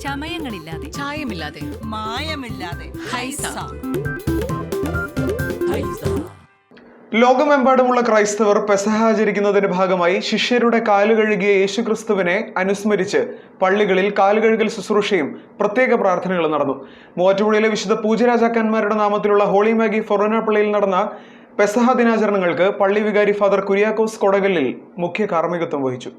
ചമയങ്ങളില്ലാതെ. ചായമില്ലാതെ. മായമില്ലാതെ. ഹൈസ. ലോകമെമ്പാടുമുള്ള ക്രൈസ്തവർ പെസഹ ആചരിക്കുന്നതിന്റെ ഭാഗമായി ശിഷ്യരുടെ കാലുകഴുകിയ യേശുക്രിസ്തുവിനെ അനുസ്മരിച്ച് പള്ളികളിൽ കാലുകഴുകൽ ശുശ്രൂഷയും പ്രത്യേക പ്രാർത്ഥനകളും നടന്നു. മൂവാറ്റുപുഴയിലെ വിശുദ്ധ പൂജരാജാക്കന്മാരുടെ നാമത്തിലുള്ള ഹോളി മാഗി ഫൊറോന പള്ളിയിൽ നടന്ന പെസഹ ദിനാചരണങ്ങൾക്ക് പള്ളി വികാരി ഫാദർ കുര്യാക്കോസ് കൊടകല്ലിൽ മുഖ്യ കാർമ്മികത്വം വഹിച്ചു.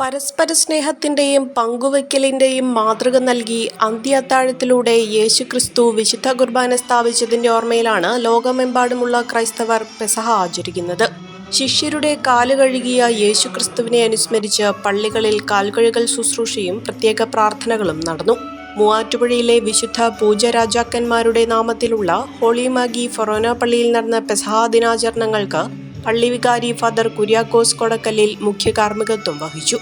പരസ്പര സ്നേഹത്തിന്റെയും പങ്കുവയ്ക്കലിന്റെയും മാതൃക നൽകി അന്ത്യത്താഴത്തിലൂടെ യേശുക്രിസ്തു വിശുദ്ധ കുർബാന സ്ഥാപിച്ചതിന്റെ ഓർമ്മയിലാണ് ലോകമെമ്പാടുമുള്ള ക്രൈസ്തവർ പെസഹ ആചരിക്കുന്നത്. ശിഷ്യരുടെ കാലുകഴുകിയ യേശുക്രിസ്തുവിനെ അനുസ്മരിച്ച് പള്ളികളിൽ കാൽകഴുകൽ ശുശ്രൂഷയും പ്രത്യേക പ്രാർത്ഥനകളും നടന്നു. മൂവാറ്റുപുഴയിലെ വിശുദ്ധ പൂജരാജാക്കന്മാരുടെ നാമത്തിലുള്ള ഹോളിമാഗി ഫൊറോന പള്ളിയിൽ നടന്ന പെസഹ ദിനാചരണങ്ങൾക്ക് പള്ളി വികാരി ഫാദർ കുര്യാക്കോസ് കൊടക്കല്ലിൽ മുഖ്യ കാർമ്മികത്വം വഹിച്ചു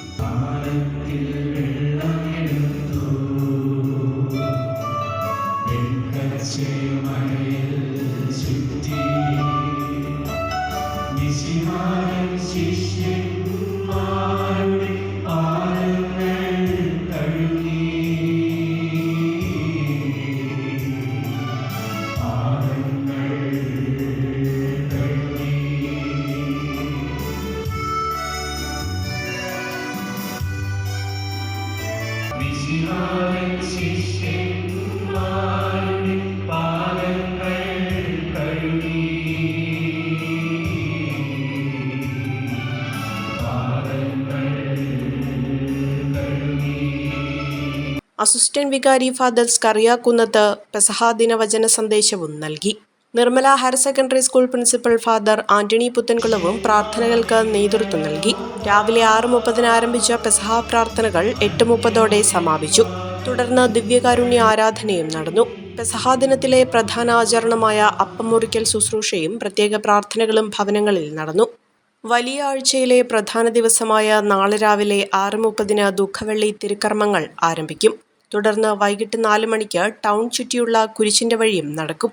അസിസ്റ്റന്റ് വികാരി ഫാദർ കറിയാക്കുന്നത് പെസഹാദിന വചന സന്ദേശവും നൽകി. Nirmala higher secondary school principal father Antony പുത്തൻകുളവും പ്രാർത്ഥനകൾക്ക് നേതൃത്വം നൽകി. രാവിലെ ആറ് മുപ്പതിന് ആരംഭിച്ച പെസഹ പ്രാർത്ഥനകൾ എട്ട് മുപ്പതോടെ സമാപിച്ചു. തുടർന്ന് ദിവ്യകാരുണ്യ ആരാധനയും നടന്നു. പെസഹ ദിനത്തിലെ പ്രധാന ആചരണമായ അപ്പമുറിക്കൽ ശുശ്രൂഷയും പ്രത്യേക പ്രാർത്ഥനകളും ഭവനങ്ങളിൽ നടന്നു. വലിയ ആഴ്ചയിലെ പ്രധാന ദിവസമായ നാളെ രാവിലെ ആറ് മുപ്പതിന് ദുഃഖവെള്ളി തിരുക്കർമ്മങ്ങൾ ആരംഭിക്കും. തുടർന്ന് വൈകിട്ട് നാല് മണിക്ക് ടൗൺ ചുറ്റിയുള്ള കുരിശിന്റെ വഴിയും നടക്കും.